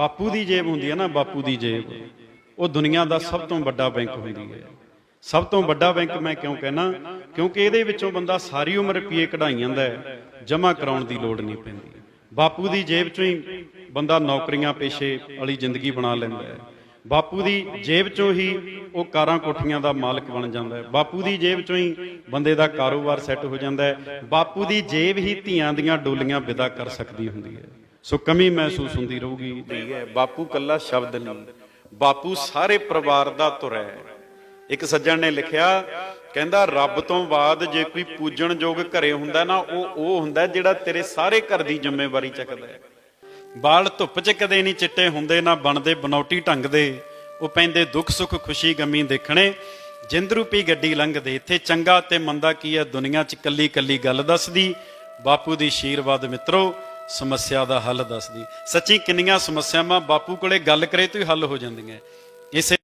ਬਾਪੂ ਦੀ ਜੇਬ ਹੁੰਦੀ ਹੈ ਨਾ, ਬਾਪੂ ਦੀ ਜੇਬ। ਉਹ ਦੁਨੀਆ ਦਾ ਸਭ ਤੋਂ ਵੱਡਾ ਬੈਂਕ ਹੁੰਦੀ ਹੈ। ਸਭ ਤੋਂ ਵੱਡਾ ਬੈਂਕ ਮੈਂ ਕਿਉਂ ਕਹਿਣਾ? ਕਿਉਂਕਿ ਇਹਦੇ ਵਿੱਚੋਂ ਬੰਦਾ ਸਾਰੀ ਉਮਰ ਰੁਪਏ ਕਢਾਈ ਜਾਂਦਾ ਹੈ, ਜਮ੍ਹਾਂ ਕਰਾਉਣ ਦੀ ਲੋੜ ਨਹੀਂ ਪੈਂਦੀ। ਬਾਪੂ ਦੀ ਜੇਬ ਚੋਂ ਹੀ ਬੰਦਾ ਨੌਕਰੀਆਂ ਪੇਸ਼ੇ ਵਾਲੀ ਜ਼ਿੰਦਗੀ ਬਣਾ ਲੈਂਦਾ ਹੈ। ਬਾਪੂ ਦੀ ਜੇਬ ਚੋਂ ਹੀ ਉਹ ਕਾਰਾਂ ਕੋਠੀਆਂ ਦਾ ਮਾਲਕ ਬਣ ਜਾਂਦਾ ਹੈ। ਬਾਪੂ ਦੀ ਜੇਬ ਚੋਂ ਹੀ ਬੰਦੇ ਦਾ ਕਾਰੋਬਾਰ ਸੈੱਟ ਹੋ ਜਾਂਦਾ ਹੈ। ਬਾਪੂ ਦੀ ਜੇਬ ਹੀ ਧੀਆਂ ਦੀਆਂ ਡੋਲੀਆਂ ਵਿਦਾ ਕਰ ਸਕਦੀ ਹੁੰਦੀ ਹੈ। ਸੋ ਕਮੀ ਮਹਿਸੂਸ ਹੁੰਦੀ ਰਹੂਗੀ। ਠੀਕ ਹੈ, ਬਾਪੂ ਕੱਲਾ ਸ਼ਬਦ ਨਹੀਂ। ਬਾਪੂ ਸਾਰੇ ਪਰਿਵਾਰ ਦਾ ਧੁਰ ਇੱਕ ਸੱਜਣ ਨੇ ਲਿਖਿਆ, ਕਹਿੰਦਾ, ਰੱਬ ਤੋਂ ਬਾਅਦ ਜੇ ਕੋਈ ਪੂਜਣ ਯੋਗ ਘਰੇ ਹੁੰਦਾ ਨਾ, ਉਹ ਉਹ ਹੁੰਦਾ ਜਿਹੜਾ ਤੇਰੇ ਸਾਰੇ ਘਰ ਦੀ ਜ਼ਿੰਮੇਵਾਰੀ ਚੱਕਦਾ ਹੈ। ਬਾਲ ਧੁੱਪ 'ਚ ਕਦੇ ਨਹੀਂ ਚਿੱਟੇ ਹੁੰਦੇ, ਨਾ ਬਣਦੇ ਬਨੌਟੀ ਢੰਗ ਦੇ। ਉਹ ਪੈਂਦੇ ਦੁੱਖ, ਸੁੱਖ, ਖੁਸ਼ੀ, ਗਮੀ ਦੇਖਣੇ। ਜਿੰਦ ਰੂਪੀ ਗੱਡੀ ਲੰਘਦੇ, ਇੱਥੇ ਚੰਗਾ ਤੇ ਮੰਦਾ ਕੀ ਹੈ ਦੁਨੀਆ 'ਚ ਕੱਲੀ ਕੱਲੀ ਗੱਲ ਦੱਸਦੀ। ਬਾਪੂ ਦੀ ਆਸ਼ੀਰਵਾਦ ਮਿੱਤਰੋ ਸਮੱਸਿਆ ਦਾ ਹੱਲ ਦੱਸਦੀ। ਸੱਚੀ ਕਿੰਨੀਆਂ ਸਮੱਸਿਆਵਾਂ ਬਾਪੂ ਕੋਲੇ ਗੱਲ ਕਰੇ ਤੋਂ ਹੀ ਹੱਲ ਹੋ ਜਾਂਦੀਆਂ। ਇਸੇ